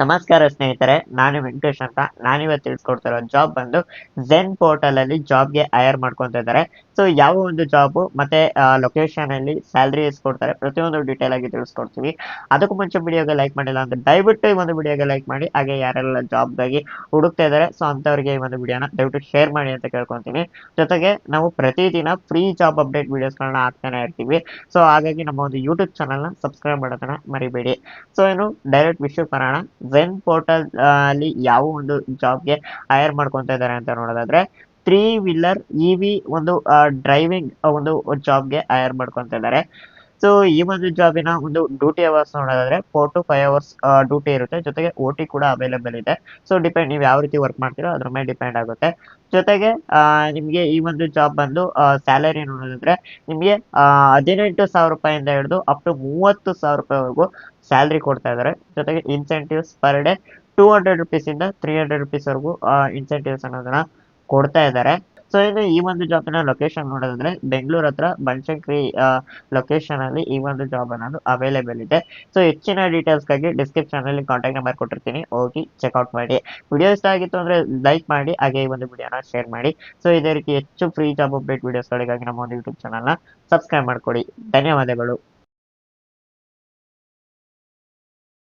ನಮಸ್ಕಾರ ಸ್ನೇಹಿತರೆ, ನಾನು ವೆಂಕಟೇಶ್ ಅಂತ. ನಾನಿವತ್ತು ತಿಳಿಸ್ಕೊಡ್ತಿರೋ ಜಾಬ್ ಬಂದು ಝೆನ್ ಪೋರ್ಟಲ್ ಅಲ್ಲಿ ಜಾಬ್ಗೆ ಹೈಯರ್ ಮಾಡ್ಕೊತಾ ಇದ್ದಾರೆ. ಸೊ ಯಾವ ಒಂದು ಜಾಬ್ ಮತ್ತೆ ಲೊಕೇಶನ್ ಅಲ್ಲಿ ಸ್ಯಾಲ್ರಿ ಇಸ್ಕೊಡ್ತಾರೆ ಕೊಡ್ತಾರೆ ಪ್ರತಿಯೊಂದು ಡೀಟೇಲ್ ಆಗಿ ತಿಳಿಸ್ಕೊಡ್ತೀವಿ. ಅದಕ್ಕೂ ಮುಂಚೆ ವಿಡಿಯೋಗೆ ಲೈಕ್ ಮಾಡಿಲ್ಲ ಅಂದ್ರೆ ದಯವಿಟ್ಟು ಈ ಒಂದು ವಿಡಿಯೋಗೆ ಲೈಕ್ ಮಾಡಿ, ಹಾಗೆ ಯಾರೆಲ್ಲ ಜಾಬ್ಗಾಗಿ ಹುಡುಕ್ತಾ ಇದ್ದಾರೆ ಸೊ ಅಂಥವ್ರಿಗೆ ಈ ಒಂದು ವಿಡಿಯೋನ ದಯವಿಟ್ಟು ಶೇರ್ ಮಾಡಿ ಅಂತ ಕೇಳ್ಕೊತೀನಿ. ಜೊತೆಗೆ ನಾವು ಪ್ರತಿದಿನ ಫ್ರೀ ಜಾಬ್ ಅಪ್ಡೇಟ್ ವಿಡಿಯೋಸ್ಗಳನ್ನ ಹಾಕ್ತಾನೆ ಇರ್ತೀವಿ. ಸೊ ಹಾಗಾಗಿ ನಮ್ಮ ಒಂದು ಯೂಟ್ಯೂಬ್ ಚಾನಲ್ನ ಸಬ್ಸ್ಕ್ರೈಬ್ ಮಾಡೋದನ್ನ ಮರಿಬೇಡಿ. ಸೊ ಏನು ಡೈರೆಕ್ಟ್ ವಿಷಯಕ್ಕೆ ಬರೋಣ. ಝೆನ್ ಪೋರ್ಟಲ್ ಅಲ್ಲಿ ಯಾವ ಒಂದು ಜಾಬ್ಗೆ ಹೈಯರ್ ಮಾಡ್ಕೊತಾ ಇದ್ದಾರೆ ಅಂತ ನೋಡೋದಾದ್ರೆ ತ್ರೀ ವೀಲರ್ ಇ ವಿ ಒಂದು ಡ್ರೈವಿಂಗ್ ಒಂದು ಜಾಬ್ಗೆ ಹೈಯರ್ ಮಾಡ್ಕೊತಾ ಇದ್ದಾರೆ. ಸೊ ಈ ಒಂದು ಜಾಬಿನ ಒಂದು ಡ್ಯೂಟಿ ಅವರ್ಸ್ ನೋಡೋದಾದ್ರೆ four to five hours duty ಇರುತ್ತೆ. ಜೊತೆಗೆ ಓ ಟಿ ಕೂಡ ಅವೈಲೇಬಲ್ ಇದೆ. ಸೊ ಡಿಪೆಂಡ್ ನೀವು ಯಾವ ರೀತಿ ವರ್ಕ್ ಮಾಡ್ತೀರೋ ಅದ್ರ ಮೇಲೆ ಡಿಪೆಂಡ್ ಆಗುತ್ತೆ. ಜೊತೆಗೆ ನಿಮಗೆ ಈ ಒಂದು ಜಾಬ್ ಬಂದು ಸ್ಯಾಲರಿ ನೋಡೋದಾದ್ರೆ ನಿಮಗೆ ಹದಿನೆಂಟು ಸಾವಿರ ರೂಪಾಯಿಂದ ಹಿಡಿದು ಅಪ್ ಟು ಮೂವತ್ತು ಸಾವಿರ ರೂಪಾಯಿವರೆಗೂ ಸ್ಯಾಲ್ರಿ ಕೊಡ್ತಾ ಇದ್ದಾರೆ. ಜೊತೆಗೆ incentives per day two hundred ರುಪೀಸಿಂದ three hundred ರುಪೀಸ್ವರೆಗೂ ಇನ್ಸೆಂಟಿವ್ಸ್ ಅನ್ನೋದನ್ನ ಕೊಡ್ತಾ ಇದ್ದಾರೆ. ಸೊ ಇನ್ನು ಈ ಒಂದು ಜಾಬಿನ ಲೊಕೇಶನ್ ನೋಡೋದಾದ್ರೆ ಬೆಂಗಳೂರು ಹತ್ರ ಬನಶಂಕರಿ ಲೊಕೇಶನ್ ಅಲ್ಲಿ ಈ ಒಂದು ಜಾಬ್ ಅನ್ನೋದು ಅವೈಲೇಬಲ್ ಇದೆ. ಸೊ ಹೆಚ್ಚಿನ ಡೀಟೇಲ್ಸ್ಗಾಗಿ ಡಿಸ್ಕ್ರಿಪ್ಷನ್ ಅಲ್ಲಿ ಕಾಂಟ್ಯಾಕ್ಟ್ ನಂಬರ್ ಕೊಟ್ಟಿರ್ತೀನಿ. ಹೋಗಿ ಚೆಕ್ಔಟ್ ಮಾಡಿ. ವಿಡಿಯೋ ಇಷ್ಟ ಆಗಿತ್ತು ಅಂದ್ರೆ ಲೈಕ್ ಮಾಡಿ, ಹಾಗೆ ಈ ಒಂದು ವಿಡಿಯೋನ ಶೇರ್ ಮಾಡಿ. ಸೊ ಇದೇ ರೀತಿ ಹೆಚ್ಚು ಫ್ರೀ ಜಾಬ್ ಅಪ್ಡೇಟ್ ವಿಡಿಯೋಸ್ಗಳಿಗಾಗಿ ನಮ್ಮ ಒಂದು ಯೂಟ್ಯೂಬ್ ಚಾನಲ್ನ ಸಬ್ಸ್ಕ್ರೈಬ್ ಮಾಡ್ಕೊಳ್ಳಿ ಧನ್ಯವಾದಗಳು.